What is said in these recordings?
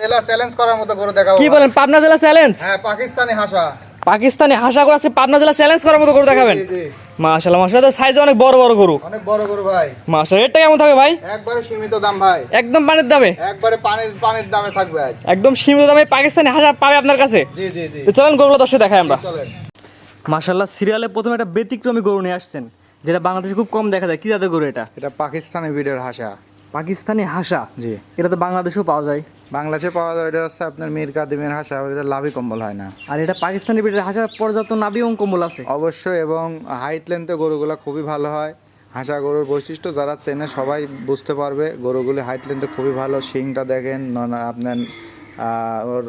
জেলা চ্যালেঞ্জ করার মতো গরু দেখাবো কি বলেন পাবনা জেলা চ্যালেঞ্জ হ্যাঁ পাকিস্তানি হাসা। পাকিস্তানি হাসা করে আজকে পাবনা জেলা চ্যালেঞ্জ করার মতো গরু দেখাবেন? জি, জি। মাশাআল্লাহ মাশাআল্লাহ তো সাইজ অনেক বড় বড় গরু। অনেক বড় গরু ভাই। মাশাআল্লাহ রেটটা কেমন থাকবে ভাই? একবারে সীমিত দাম ভাই। একদম পানির দামে? একবারে পানির পানির দামে থাকবে আজ। একদম সীমিত দামে পাকিস্তানি হাসা পাবে আপনার কাছে? জি জি জি। চলেন গরুগুলো দর্শক দেখাই আমরা। চলেন। মাশাআল্লাহ সিরিয়ালে প্রথমে একটা ব্যতিক্রমী গরু নিয়ে আসছেন যেটা বাংলাদেশে খুব কম দেখা যায়। কি জাতের গরু এটা? এটা পাকিস্তানি হাসা। পাকিস্তানি হাসা? জি। এটা তো বাংলাদেশেও পাওয়া যায়। বাংলাদেশে পাওয়া যায় এটা হচ্ছে আপনার মীর কাদিমের হাসা এটা লাভি কম্বল হয় না। আর এটা পাকিস্তানি বিটের হাসা পর্যাপ্ত নাবি এবং কম্বল আছে। অবশ্যই এবং হাইট লেন্থে গরুগুলো খুবই ভালো হয়। হাসা গরুর বৈশিষ্ট্য যারা চেনে সবাই বুঝতে পারবে গরুগুলি হাইট লেন্থে খুবই ভালো শিংটা দেখেন আপনার ওর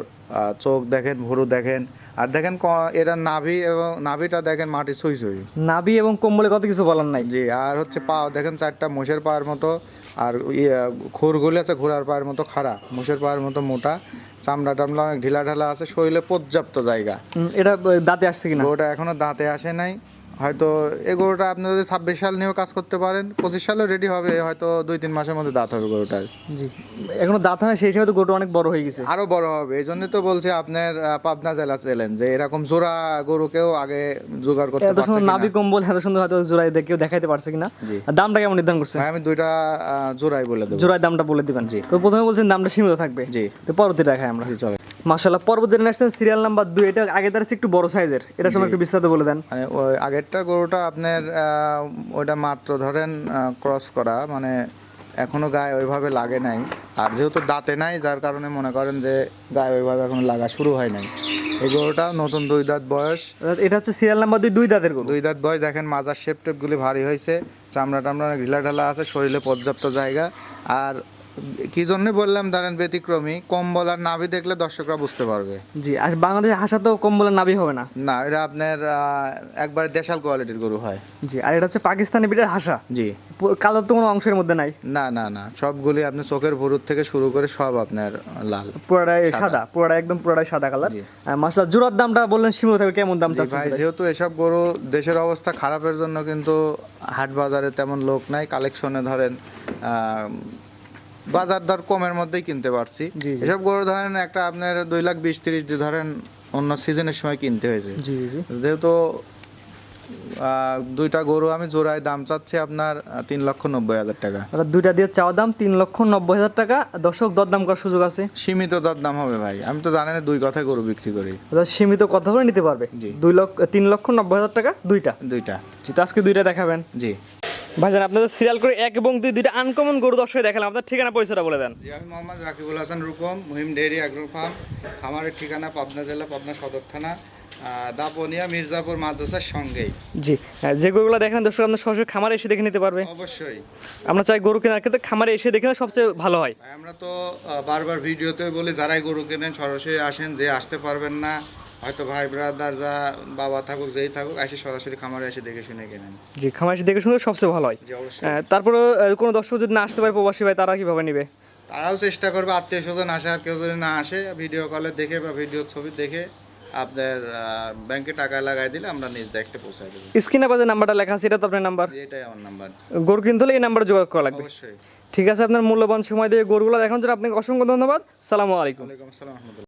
চোখ দেখেন ভুরু দেখেন আর দেখেন ক- এরা নাভি এবং নাভিটা দেখেন মাটি ছুঁই ছুঁই। নাভি এবং কম্বলে কত কিছু বলার নাই। জি আর হচ্ছে পা দেখেন চারটা মোষের পায়ের মতো আর ইয়ে খুরগুলি আছে ঘোড়ার পায়ের মতো খাড়া মোষের পায়ের মতো মোটা চামড়া টামড়া অনেক ঢিলা ঢালা আছে শরীরে পর্যাপ্ত জায়গা। এটা দাঁতে আসছে কিনা? ওটা এখনও দাঁতে আসে নাই। হয়তো এই গরুটা আপনি যদি ছাব্বিশ সাল নিয়েও কাজ করতে পারেন পঁচিশ সালেও রেডি হবে হয়তো দুই তিন মাসের মধ্যে দাঁত হবে গরুটার। জি। এখনও দাঁত হয় সেই হিসাবে তো গরু অনেক বড় হয়ে গেছে। আরও বড় হবে এই জন্য তো বলছে আপনার পাবনা জেলা চ্যালেঞ্জ যে এরকম জোড়া গরুকেও আগে জোগাড় করতে এত সুন্দর। নাবি কম্বল এত সুন্দর হয়তো জোড়াই দিয়ে কেউ দেখাইতে পারছে কিনা। আর দামটা কেমন নির্ধারণ করছে আমি দুইটা জোড়াই বলে দেবো। জোড়ায় দামটা বলে দিবেন। জি। তো প্রথমে বলছেন দামটা সীমিত থাকবে। জি। তো পরবর্তী দেখাই আমরা। চলে মাশাআল্লাহ পরবর্তী জেনারেশন সিরিয়াল নাম্বার দুই এটা আগে তার একটু বড় সাইজের এটা সময় একটু বিস্তারিত বলে দেন। মানে ওই আগেরটা গরুটা আপনার ওটা মাত্র ধরেন ক্রস করা মানে এখনও গায়ে ওইভাবে লাগে নাই। আর যেহেতু দাঁতে নাই যার কারণে মনে করেন যে গায়ে ওইভাবে এখন লাগা শুরু হয় নাই। এই গরুটা নতুন দুই দাঁত বয়স। এটা হচ্ছে সিরিয়াল নাম্বার দুই দুই দাঁতের গরু। দুই দাঁত বয়স দেখেন মাজার শেপ টেপগুলি ভারী হয়েছে। চামড়া টামড়া ঢিলা ঢালা আছে শরীরে পর্যাপ্ত জায়গা। আর কি জন্য বললাম ধরেন ব্যতিক্রমী কম্বল আর নাভি দেখলে দর্শকরা বুঝতে পারবে। জি আর বাংলাদেশে হাসা তো কম্বলের নাবি হবে না। না এটা আপনার একবারে দেশাল কোয়ালিটির গরু হয়। জি আর এটা হচ্ছে পাকিস্তানি বিটের হাসা। জি। কালো তো কোনো অংশের মধ্যে নাই। না না না সবগুলি আপনি চোখের ভুরুর থেকে শুরু করে সব আপনার লাল পুরাটাই সাদা। পুরাটাই একদম পুরাটাই সাদা কালার। মাসলা জোড়ার দামটা বললেন সীমিত থাকবে কেমন দাম চাচ্ছেন ভাই যেহেতু এসব গরু দেশের অবস্থা খারাপের জন্য কিন্তু হাট বাজারে তেমন লোক নাই। কালেকশনে ধরেন আহ, বাজার দর কমের মধ্যেই কিনতে পারছি। এসব গরু ধরেন একটা আপনার দুই লাখ বিশ তিরিশ দিয়ে ধরেন অন্য সিজনের সময় কিনতে হয়েছে। জি জি। যেহেতু দুইটা গরু আমি জোড়ায় দাম চাচ্ছি আপনার তিন লক্ষ নব্বই হাজার টাকা। দুইটা দিয়ে চাওয়া দাম তিন লক্ষ নব্বই হাজার টাকা। দর্শক দরদাম করার সুযোগ আছে? সীমিত দর দাম হবে ভাই। আমি তো জানেন দুই কথায় গরু বিক্রি করি। সীমিত কথা বলে নিতে পারবে? জি। দুই লক্ষ তিন লক্ষ নব্বই হাজার টাকা দুইটা? দুইটা। জি আজকে দুইটা দেখাবেন। জি। ভাইজান আপনাদের সিরিয়াল করে এক এবং দুই দুইটা আনকমন গরু দর্শক দেখালাম। আপনার ঠিকানা পরিচয়টা বলে দেন। জি আমি Mohammad Rakibul Hasan Rupam Muhim dairy agro farm খামারের ঠিকানা পাবনা জেলা পাবনা সদর থানা দাপনিয়া মির্জাপুর মাদ্রাসার সঙ্গেই। জি যে গরুগুলো দেখেন দর্শক আপনার সরাসরি খামারে এসে দেখে নিতে পারবে। অবশ্যই। আমরা চাই গরু কেনার ক্ষেত্রে খামারে এসে দেখে সবচেয়ে ভালো হয়। আমরা তো বারবার ভিডিওতে বলি যারাই গরু কেনেন সরাসরি আসেন যে আসতে পারবেন না হয়তো ভাই ব্রাদার যা বাবা থাকুক যেই থাকুক এসে সরাসরি খামারে এসে দেখে শুনে কেনেন। জি খামারে এসে দেখে শুনে সবচেয়ে ভালো হয়। অবশ্যই। তারপরে কোনো দর্শক যদি না আসতে পারে প্রবাসী ভাই তারা কীভাবে নিবে? তারাও চেষ্টা করবে আত্মীয় স্বজন আসে আর কেউ যদি না আসে ভিডিও কলে দেখে বা ভিডিও ছবি দেখে আপনার ব্যাংকে টাকা লাগাই দিলে আমরা নিজ দেখতে পৌঁছাই দেবো। স্ক্রিনে বাজে নাম্বারটা লেখা আছে এটা তো আপনার নাম্বার এটাই আমার নাম্বার গরু কিনতে হলে এই নাম্বারে যোগাযোগ করা লাগবে। অবশ্যই। ঠিক আছে আপনার মূল্যবান সময় দিয়ে গরুগুলো দেখানোর জন্য আপনাকে অসংখ্য ধন্যবাদ। সালামু আলাইকুম। ওয়ালাইকুম আসসালাম